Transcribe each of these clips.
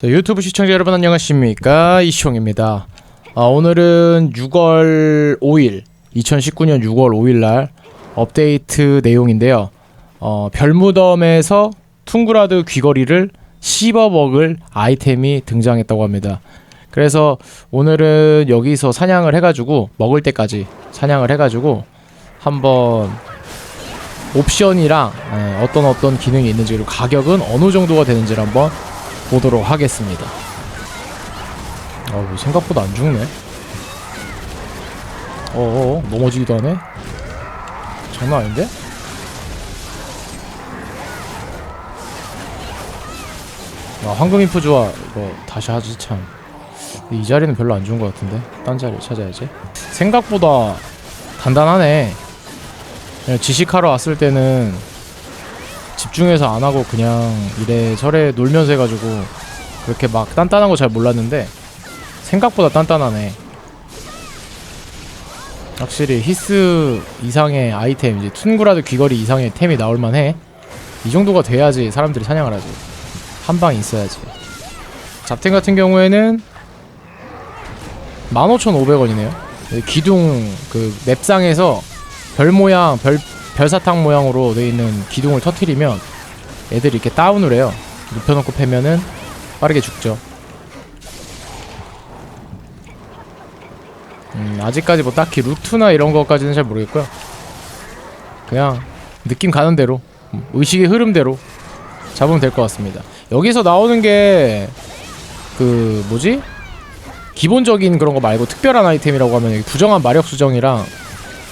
네, 유튜브 시청자 여러분 안녕하십니까 이시홍입니다. 아, 오늘은 6월 5일 2019년 6월 5일 날 업데이트 내용인데요. 어, 별무덤에서 퉁그라드 귀걸이를 씹어 먹을 아이템이 등장했다고 합니다. 그래서 오늘은 여기서 사냥을 해가지고 먹을 때까지 사냥을 해가지고 한번 옵션이랑 예, 어떤 어떤 기능이 있는지 그리고 가격은 어느 정도가 되는지를 한번 보도록 하겠습니다. 아, 왜 생각보다 안 죽네. 어어, 넘어지기도 하네. 장난 아닌데? 아, 황금 인프 좋아. 이거 다시 하지 참. 이 자리는 별로 안 좋은 것 같은데. 딴 자리 찾아야지. 생각보다 단단하네. 그냥 지식하러 왔을 때는 집중해서 안 하고 그냥 이래 저래 놀면서 해가지고 그렇게 막 단단한 거 잘 몰랐는데 생각보다 단단하네. 확실히 히스 이상의 아이템 이제 툰구라드 귀걸이 이상의 템이 나올만해. 이 정도가 돼야지 사람들이 사냥을 하지. 한 방 있어야지. 잡템 같은 경우에는 15,500원이네요. 기둥 그 맵상에서 별 모양 별 별사탕 모양으로 되어 있는 기둥을 터트리면 애들이 이렇게 다운을 해요. 눕혀놓고 패면은 빠르게 죽죠. 음, 아직까지 뭐 딱히 루트나 이런 것까지는 잘 모르겠고요. 그냥 느낌 가는 대로 음, 의식의 흐름대로 잡으면 될 것 같습니다. 여기서 나오는 게 그 뭐지? 기본적인 그런 거 말고 특별한 아이템이라고 하면 부정한 마력 수정이랑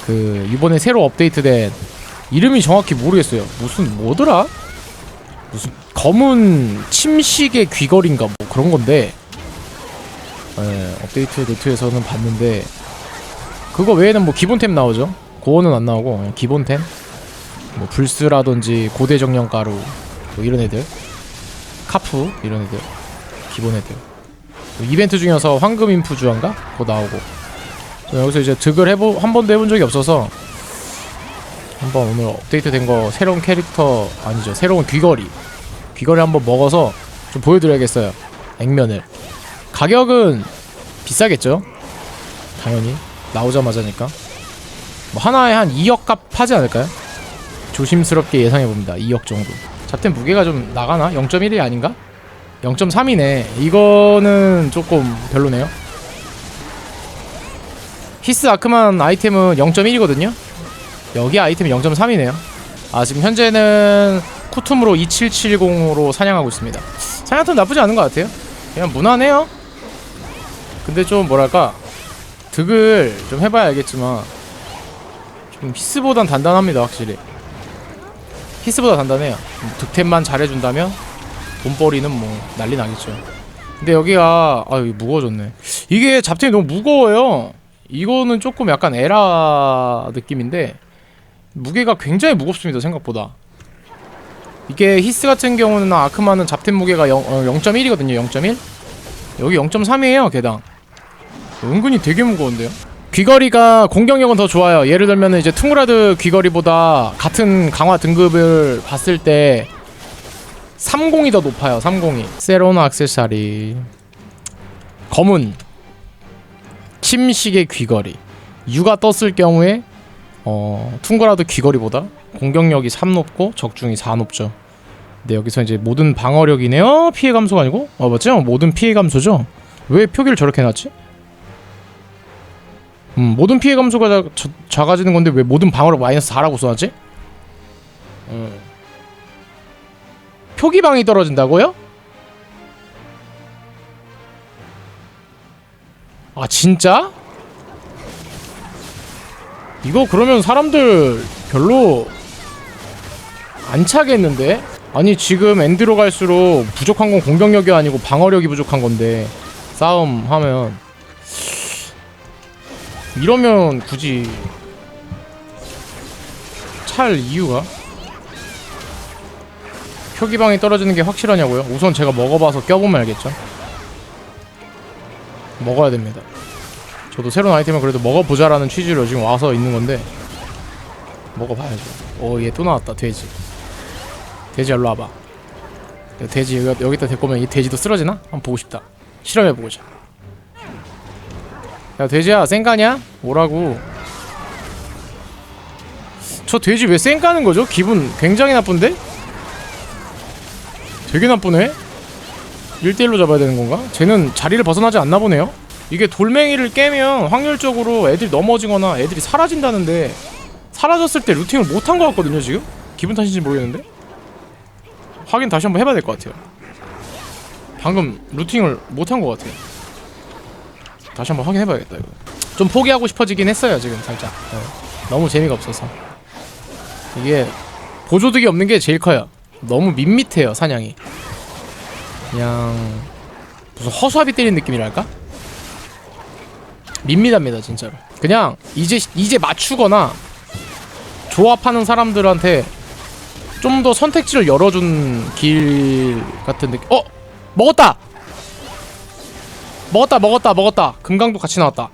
그 이번에 새로 업데이트된 이름이 정확히 모르겠어요. 무슨 뭐더라? 무슨 검은 침식의 귀걸인가 뭐 그런 건데. 예, 업데이트 노트에서는 봤는데 그거 외에는 뭐 기본템 나오죠. 고어는 안 나오고 기본템. 뭐 불스라든지 고대 정령 가루 뭐 이런 애들. 카프 이런 애들. 기본 애들. 뭐 이벤트 중이어서 황금 인프 주한가? 그거 나오고. 저 여기서 이제 득을 해보 한 번도 해본 적이 없어서 한번 오늘 업데이트 된 거 새로운 캐릭터 아니죠 새로운 귀걸이. 귀걸이 한번 먹어서 좀 보여드려야겠어요 액면을. 가격은 비싸겠죠? 당연히. 나오자마자니까. 뭐 하나에 한 2억 값 하지 않을까요? 조심스럽게 예상해 봅니다 2억 정도. 잡템 무게가 좀 나가나? 0.1이 아닌가? 0.3이네. 이거는 조금 별로네요. 히스 아크만 아이템은 0.1이거든요 여기 아이템이 0.3이네요. 아 지금 현재는 쿠툼으로 2770으로 사냥하고 있습니다. 사냥템 나쁘지 않은 것 같아요. 그냥 무난해요. 근데 좀 뭐랄까 득을 좀 해봐야 알겠지만 좀 히스보단 단단합니다 확실히. 히스보다 단단해요. 득템만 잘해준다면 돈벌이는 뭐 난리 나겠죠. 근데 여기가 아 여기 무거워졌네. 이게 잡템이 너무 무거워요. 이거는 조금 약간 에라 느낌인데 무게가 굉장히 무겁습니다 생각보다. 이게 히스 같은 경우는 아크마는 잡템 무게가 0, 어, 0.1이거든요 0.1 여기 0.3이에요 개당. 은근히 되게 무거운데요? 귀걸이가 공격력은 더 좋아요. 예를 들면 이제 퉁그라드 귀걸이보다 같은 강화 등급을 봤을 때 30이 더 높아요 30이. 세로나 악세사리. 검은. 침식의 귀걸이. 유가 떴을 경우에 어 퉁거라도 귀걸이보다 공격력이 3 높고 적중이 4 높죠. 근데 여기서 이제 모든 방어력이네요. 피해 감소가 아니고. 어 맞죠? 모든 피해 감소죠? 왜 표기를 저렇게 해놨지? 음 모든 피해 감소가 자, 자, 작아지는 건데 왜 모든 방어력 마이너스 4라고 써놨지? 음. 표기방이 떨어진다고요? 아 진짜? 이거 그러면 사람들 별로 안 차겠는데? 아니 지금 엔드로 갈수록 부족한 건 공격력이 아니고 방어력이 부족한 건데 싸움 하면 이러면 굳이 찰 이유가? 표기방이 떨어지는 게 확실하냐고요? 우선 제가 먹어봐서 껴보면 알겠죠 먹어야 됩니다. 저도 새로운 아이템을 그래도 먹어보자라는 취지로 지금 와서 있는 건데 먹어봐야죠. 오얘 또 나왔다 돼지. 돼지 일로 와봐. 돼지 여기, 여기다 데리고 오면 이 돼지도 쓰러지나? 한번 보고 싶다 실험해보자 야 돼지야 쌩까냐? 뭐라고 저 돼지 왜 쌩까는 거죠? 기분 굉장히 나쁜데? 되게 나쁘네 1대1로 잡아야 되는 건가? 쟤는 자리를 벗어나지 않나 보네요 이게 돌멩이를 깨면 확률적으로 애들이 넘어지거나 애들이 사라진다는데 사라졌을 때 루팅을 못한 것 같거든요 지금? 기분 탓인지 모르겠는데? 확인 다시 한번 해봐야 될 것 같아요. 방금 루팅을 못한 것 같아요. 다시 한번 확인해봐야겠다 이거. 좀 포기하고 싶어지긴 했어요 지금 살짝. 네. 너무 재미가 없어서. 이게 보조득이 없는 게 제일 커요. 너무 밋밋해요 사냥이. 그냥 무슨 허수아비 때리는 느낌이랄까? 밋밋합니다 진짜로. 그냥 이제 이제 맞추거나 조합하는 사람들한테 좀 더 선택지를 열어준 길 같은 느낌. 어! 먹었다! 먹었다 먹었다 먹었다. 금강도 같이 나왔다.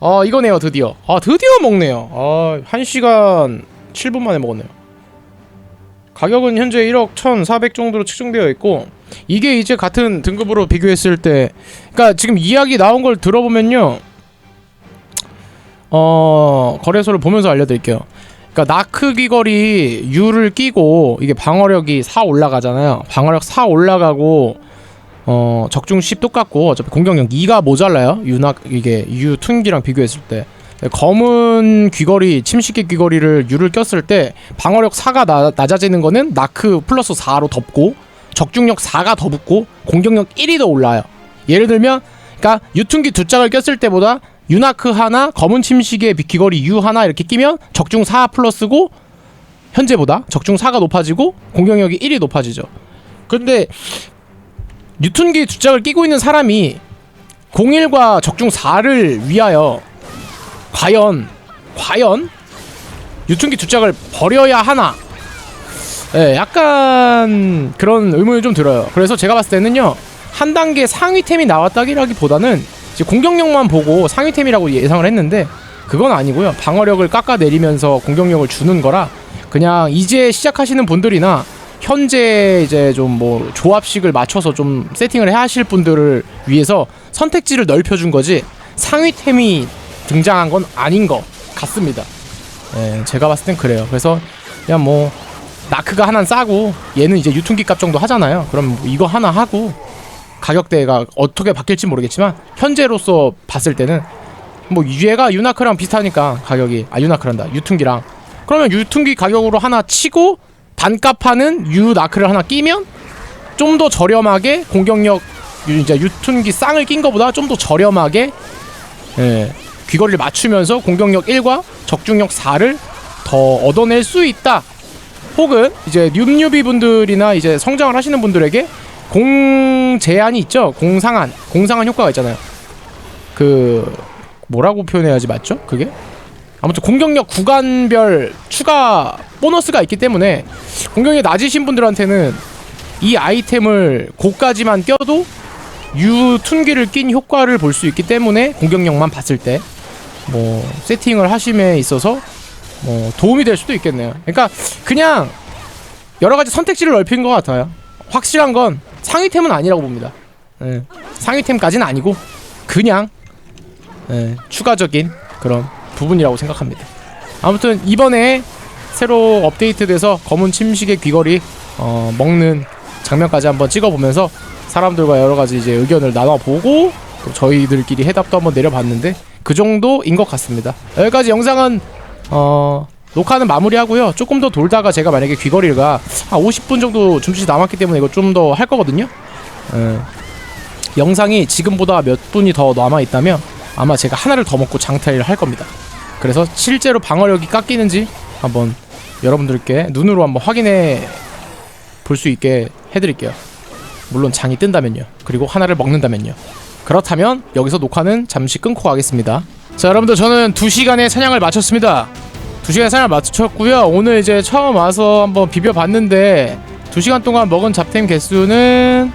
아 이거네요 드디어. 아 드디어 먹네요. 아 1시간 7분 만에 먹었네요 가격은 현재 1억 1,400 정도로 측정되어 있고 이게 이제 같은 등급으로 비교했을 때 그러니까 지금 이야기 나온 걸 들어보면요. 어 거래소를 보면서 알려 드릴게요. 그러니까 나크 귀걸이 U를 끼고 이게 방어력이 4 올라가잖아요. 방어력 4 올라가고 어 적중 10 똑같고 어차피 공격력 2가 모자라요. 유나 이게 U 툰기랑 비교했을 때 검은 귀걸이 침식기 귀걸이를 U를 꼈을 때 방어력 4가 나, 낮아지는 거는 나크 플러스 4로 덮고 적중력 4가 더 붙고 공격력 1이 더 올라요. 예를 들면 그러니까 유퉁기 두 짝을 꼈을 때보다 유나크 하나 검은 침식의 귀걸이 U 하나 이렇게 끼면 적중 4 플러스고 현재보다 적중 4가 높아지고 공격력이 1이 높아지죠. 근데 뉴턴기 두 짝을 끼고 있는 사람이 01과 적중 4를 위하여 과연 과연 유통기 두 짝을 버려야 하나? 예, 약간 그런 의문이 좀 들어요. 그래서 제가 봤을 때는요 한 단계 상위템이 나왔다기라기보다는 공격력만 보고 상위템이라고 예상을 했는데 그건 아니고요. 방어력을 깎아내리면서 공격력을 주는 거라 그냥 이제 시작하시는 분들이나 현재 이제 좀 뭐 조합식을 맞춰서 좀 세팅을 해 하실 분들을 위해서 선택지를 넓혀준 거지 상위템이 등장한 건 아닌 것 같습니다. 예, 제가 봤을 땐 그래요. 그래서 그냥 뭐 나크가 하나 싸고 얘는 이제 유통기 값 정도 하잖아요. 그럼 뭐 이거 하나 하고 가격대가 어떻게 바뀔지 모르겠지만 현재로서 봤을 때는 뭐 얘가 유나크랑 비슷하니까 가격이 아 유나크란다 유통기랑 그러면 유통기 가격으로 하나 치고 반값하는 유나크를 하나 끼면 좀 더 저렴하게 공격력 유- 이제 유통기 쌍을 낀 거보다 좀 더 저렴하게 예, 귀걸이를 맞추면서 공격력 1과 적중력 4를 더 얻어낼 수 있다. 혹은 이제 뉴뉴비 분들이나 이제 성장을 하시는 분들에게 공 제한이 있죠. 공상한 공상한 효과가 있잖아요. 그 뭐라고 표현해야지 맞죠? 그게 아무튼 공격력 구간별 추가 보너스가 있기 때문에 공격력이 낮으신 분들한테는 이 아이템을 고까지만 껴도 유 툰기를 낀 효과를 볼 수 있기 때문에 공격력만 봤을 때 뭐 세팅을 하심에 있어서 뭐 도움이 될 수도 있겠네요. 그러니까 그냥 여러 가지 선택지를 넓힌 것 같아요. 확실한 건 상위템은 아니라고 봅니다. 예, 상위템까지는 아니고 그냥 예, 추가적인 그런 부분이라고 생각합니다. 아무튼 이번에 새로 업데이트돼서 검은 침식의 귀걸이 어, 먹는 장면까지 한번 찍어보면서 사람들과 여러 가지 이제 의견을 나눠보고 또 저희들끼리 해답도 한번 내려봤는데 그 정도인 것 같습니다. 여기까지 영상은 어, 녹화는 마무리하고요. 조금 더 돌다가 제가 만약에 귀걸이가 한 50분 정도 줌짓이 남았기 때문에 이거 좀 더 할 거거든요. 예. 영상이 지금보다 몇 분이 더 남아 있다면 아마 제가 하나를 더 먹고 장타를 할 겁니다. 그래서 실제로 방어력이 깎이는지 한번 여러분들께 눈으로 한번 확인해 볼 수 있게 해드릴게요. 물론 장이 뜬다면요. 그리고 하나를 먹는다면요. 그렇다면 여기서 녹화는 잠시 끊고 가겠습니다. 자 여러분들 저는 2시간의 사냥을 마쳤습니다. 2시간 사냥을 마쳤고요. 오늘 이제 처음 와서 한번 비벼봤는데 2시간 동안 먹은 잡템 개수는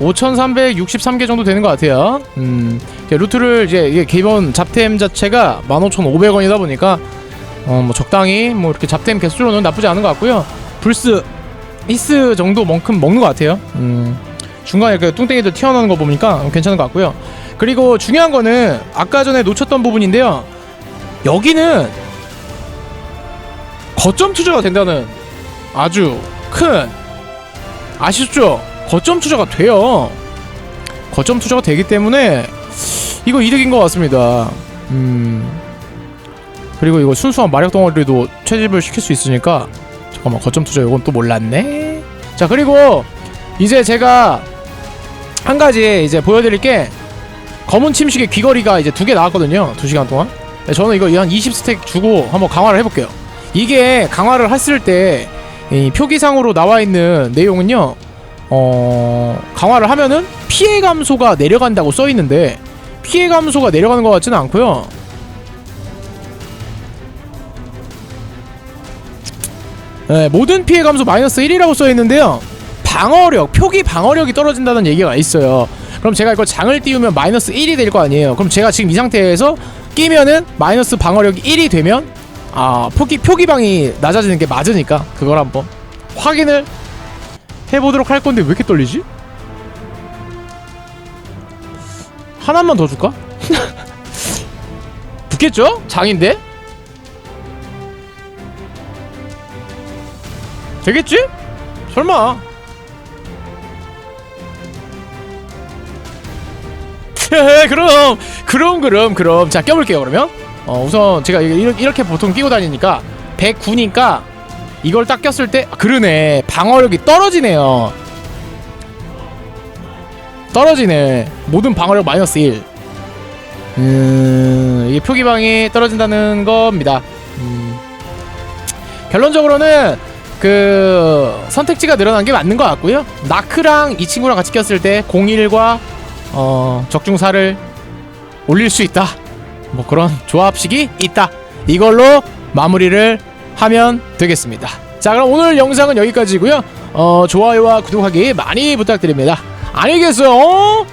5,363개 정도 되는 것 같아요. 음, 이제 루트를 이제 이게 기본 잡템 자체가 15,500원이다 보니까 어, 뭐 적당히 뭐 이렇게 잡템 개수로는 나쁘지 않은 것 같고요. 불스 히스 정도만큼 먹는 것 같아요. 음, 중간에 그 뚱땡이들 튀어나오는 거 보니까 괜찮은 것 같고요. 그리고 중요한 거는 아까 전에 놓쳤던 부분인데요. 여기는 거점 투자가 된다는 아주 큰 아시죠? 거점 투자가 돼요. 거점 투자가 되기 때문에 이거 이득인 것 같습니다. 음. 그리고 이거 순수한 마력 덩어리도 채집을 시킬 수 있으니까 잠깐만 거점 투자 이건 또 몰랐네. 자 그리고 이제 제가 한 가지 이제 보여드릴 게 검은 침식의 귀걸이가 이제 두 개 나왔거든요. 두 시간 동안. 네, 저는 이거 한 20스택 주고 한번 강화를 해볼게요. 이게 강화를 했을 때이 표기상으로 나와 있는 내용은요. 어 강화를 하면은 피해 감소가 내려간다고 써 있는데 피해 감소가 내려가는 것 같지는 않고요. 네, 모든 피해 감소 마이너스 1이라고 써 있는데요. 방어력, 표기 방어력이 떨어진다는 얘기가 있어요. 그럼 제가 이거 장을 띄우면 마이너스 1이 될 거 아니에요. 그럼 제가 지금 이 상태에서 끼면은 마이너스 방어력이 1이 되면 아 표기 표기방이 낮아지는 게 맞으니까 그걸 한번 확인을 해보도록 할 건데 왜 이렇게 떨리지? 하나만 더 줄까? 붙겠죠? 장인데? 되겠지? 설마 그럼 그럼 그럼 그럼. 자 껴볼게요 그러면. 어 우선 제가 이렇게, 이렇게 보통 끼고 다니니까 109니까 이걸 딱 꼈을 때 아, 그러네. 방어력이 떨어지네요. 떨어지네. 모든 방어력 마이너스 1 음, 이게 표기방이 떨어진다는 겁니다. 음, 결론적으로는 그 선택지가 늘어난 게 맞는 것 같고요. 나크랑 이 친구랑 같이 꼈을 때 01과 어, 적중사를 올릴 수 있다. 뭐 그런 조합식이 있다. 이걸로 마무리를 하면 되겠습니다. 자, 그럼 오늘 영상은 여기까지고요. 어, 좋아요와 구독하기 많이 부탁드립니다. 계세요.